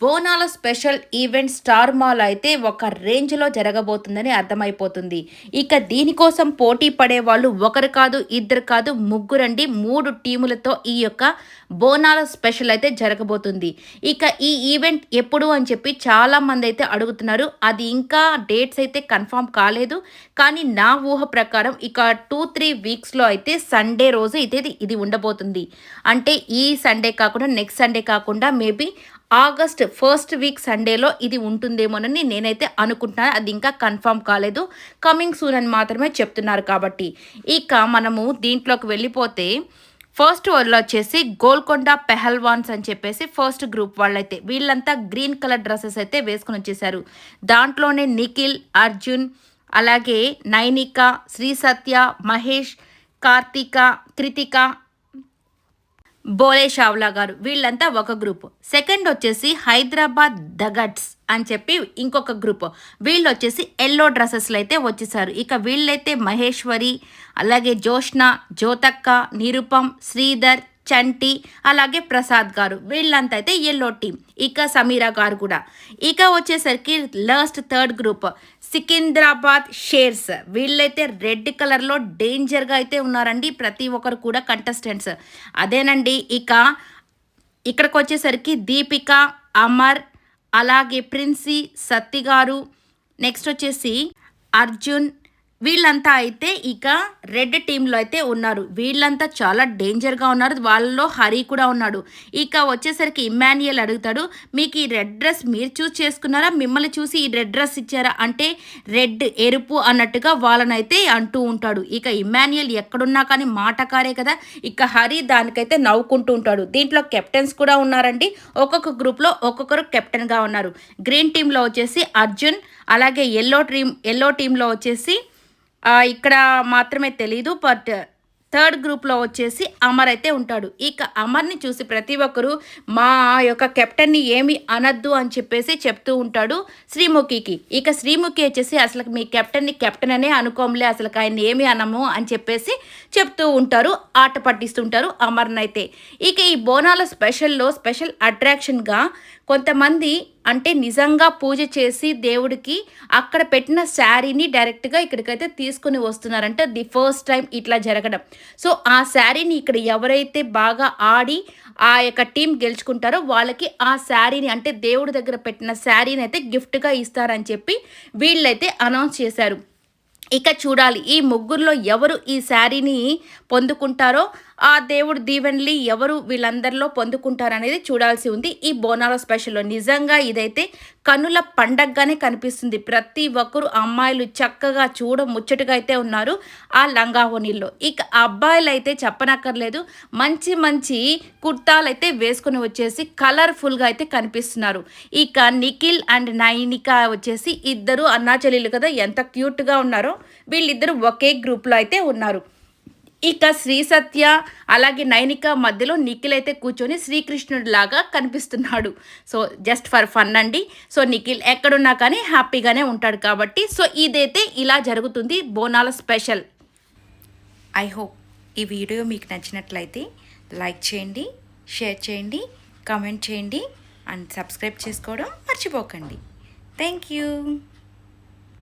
బోనాల special event Star Mall అయితే ఒక రేంజ్లో జరగబోతుందని అర్థమైపోతుంది. ఇక దీనికోసం పోటీ పడే వాళ్ళు ఒకరు కాదు ఇద్దరు కాదు ముగ్గురండి మూడు టీములతో ఈ యొక్క బోనాల స్పెషల్ అయితే జరగబోతుంది. ఇక ఈ ఈవెంట్ ఎప్పుడు అని చెప్పి చాలా మంది అయితే అడుగుతున్నారు. అది ఇంకా డేట్స్ అయితే కన్ఫామ్ కాలేదు. కానీ నా ఊహ ప్రకారం ఇక టూ త్రీ వీక్స్లో అయితే సండే రోజు అయితే ఇది ఉండబోతుంది. అంటే ఈ సండే కాకుండా నెక్స్ట్ సండే కాకుండా మేబీ ఆగస్ట్ ఫస్ట్ వీక్ సండేలో ఇది ఉంటుందేమోనని నేనైతే అనుకుంటున్నాను అది ఇంకా కన్ఫర్మ్ కాలేదు. కమింగ్ సూన్ అని మాత్రమే చెప్తున్నారు కాబట్టి. ఇక మనము దీంట్లోకి వెళ్ళిపోతే ఫస్ట్ వాళ్ళు వచ్చేసి గోల్కొండ పెహల్వాన్స్ అని చెప్పేసి ఫస్ట్ గ్రూప్ వాళ్ళైతే వీళ్ళంతా గ్రీన్ కలర్ డ్రెస్సెస్ అయితే వేసుకుని వచ్చేసారు. దాంట్లోనే నిఖిల్ అర్జున్ అలాగే నైనిక శ్రీ సత్య మహేష్ కార్తీక కృతిక బోలే షావ్లా గారు. వీళ్ళంతా ఒక గ్రూప్. సెకండ్ వచ్చేసి హైదరాబాద్ దగట్స్ అని చెప్పి ఇంకొక గ్రూప్. వీళ్ళు వచ్చేసి ఎల్లో డ్రెస్సెస్లో అయితే వచ్చేసారు. ఇక వీళ్ళైతే మహేశ్వరి అలాగే జోష్ణ జ్యోతక్క నిరుపం శ్రీధర్ చంటి అలాగే ప్రసాద్ గారు. వీళ్ళంతా అయితే ఎల్లో టీం ఇక సమీరా గారు కూడా. ఇక వచ్చేసరికి last third group. Secunderabad shares. వీళ్ళైతే రెడ్ కలర్లో డేంజర్గా అయితే ఉన్నారండి ప్రతి ఒక్కరు కూడా కంటెస్టెంట్స్. అదేనండి ఇక ఇక్కడికి వచ్చేసరికి దీపిక అమర్ అలాగే ప్రిన్సీ సత్తి గారు. నెక్స్ట్ వచ్చేసి అర్జున్ వీళ్ళంతా అయితే ఇక రెడ్ టీంలో అయితే ఉన్నారు. వీళ్ళంతా చాలా డేంజర్గా ఉన్నారు. వాళ్ళలో హరి కూడా ఉన్నాడు. ఇక వచ్చేసరికి ఇమాన్యుయల్ అడుగుతాడు మీకు ఈ రెడ్ డ్రెస్ మీరు చూస్ చేసుకున్నారా? మిమ్మల్ని చూసి ఈ రెడ్ డ్రెస్ ఇచ్చారా? అంటే రెడ్ ఎరుపు అన్నట్టుగా వాళ్ళనైతే అంటూ ఉంటాడు. ఇక ఇమాన్యుయల్ ఎక్కడున్నా కానీ మాటకారే కదా. ఇక హరి దానికైతే నవ్వుకుంటూ ఉంటాడు. దీంట్లో కెప్టెన్స్ కూడా ఉన్నారండి. ఒక్కొక్క గ్రూప్లో ఒక్కొక్కరు కెప్టెన్గా ఉన్నారు. గ్రీన్ టీంలో వచ్చేసి అర్జున్ అలాగే ఎల్లో టీమ్ ఎల్లో టీంలో వచ్చేసి ఇక్కడ మాత్రమే తెలీదు బట్ థర్డ్ గ్రూప్లో వచ్చేసి అమర్ అయితే ఉంటాడు. ఇక అమర్ని చూసి ప్రతి ఒక్కరు మా యొక్క కెప్టెన్ని ఏమి అనద్దు అని చెప్పేసి చెప్తూ ఉంటాడు శ్రీముఖికి. ఇక శ్రీముఖి వచ్చేసి అసలు మీ కెప్టెన్ని కెప్టెన్ అనే అనుకోంలే అసలు ఆయన ఏమి అనము అని చెప్పేసి చెప్తూ ఉంటారు ఆట పట్టిస్తుంటారు అమర్ని అయితే ఇక ఈ బోనాల స్పెషల్లో స్పెషల్ అట్రాక్షన్గా కొంతమంది అంటే నిజంగా పూజ చేసి దేవుడికి అక్కడ పెట్టిన శారీని డైరెక్ట్గా ఇక్కడికైతే తీసుకుని వస్తున్నారంటే ది ఫస్ట్ టైం ఇట్లా జరగడం. సో ఆ శారీని ఇక్కడ ఎవరైతే బాగా ఆడి ఆ యొక్క టీం గెలుచుకుంటారో వాళ్ళకి ఆ శారీని అంటే దేవుడి దగ్గర పెట్టిన శారీని అయితే గిఫ్ట్గా ఇస్తారని చెప్పి వీళ్ళైతే అనౌన్స్ చేశారు. ఇక చూడాలి ఈ ముగ్గురులో ఎవరు ఈ శారీని పొందుకుంటారో ఆ దేవుడు దీవెన్లీ ఎవరు వీళ్ళందరిలో పొందుకుంటారనేది చూడాల్సి ఉంది. ఈ బోనాల స్పెషల్లో నిజంగా ఇదైతే కనుల పండగగానే కనిపిస్తుంది. ప్రతి ఒక్కరు అమ్మాయిలు చక్కగా చూడ ముచ్చటగా అయితే ఉన్నారు ఆ లంగావోనీల్లో ఇక అబ్బాయిలు అయితే చెప్పనక్కర్లేదు. మంచి మంచి కుర్తాలు అయితే వేసుకుని వచ్చేసి కలర్ఫుల్గా అయితే కనిపిస్తున్నారు. ఇక నిఖిల్ అండ్ నైనిక వచ్చేసి ఇద్దరు అన్నా చెల్లెలు కదా ఎంత క్యూట్గా ఉన్నారో. వీళ్ళిద్దరు ఒకే గ్రూప్లో అయితే ఉన్నారు. ఇక శ్రీ సత్య అలాగే నైనిక మధ్యలో నిఖిల్ అయితే కూర్చొని శ్రీకృష్ణుడి లాగా కనిపిస్తున్నాడు. సో జస్ట్ ఫర్ ఫన్ అండి. సో నిఖిల్ ఎక్కడున్నా కానీ హ్యాపీగానే ఉంటాడు కాబట్టి. సో ఇదైతే ఇలా జరుగుతుంది బోనాల స్పెషల్. ఐ హోప్ ఈ వీడియో మీకు నచ్చినట్లయితే లైక్ చేయండి షేర్ చేయండి కామెంట్ చేయండి అండ్ సబ్స్క్రైబ్ చేసుకోవడం మర్చిపోకండి. Thank you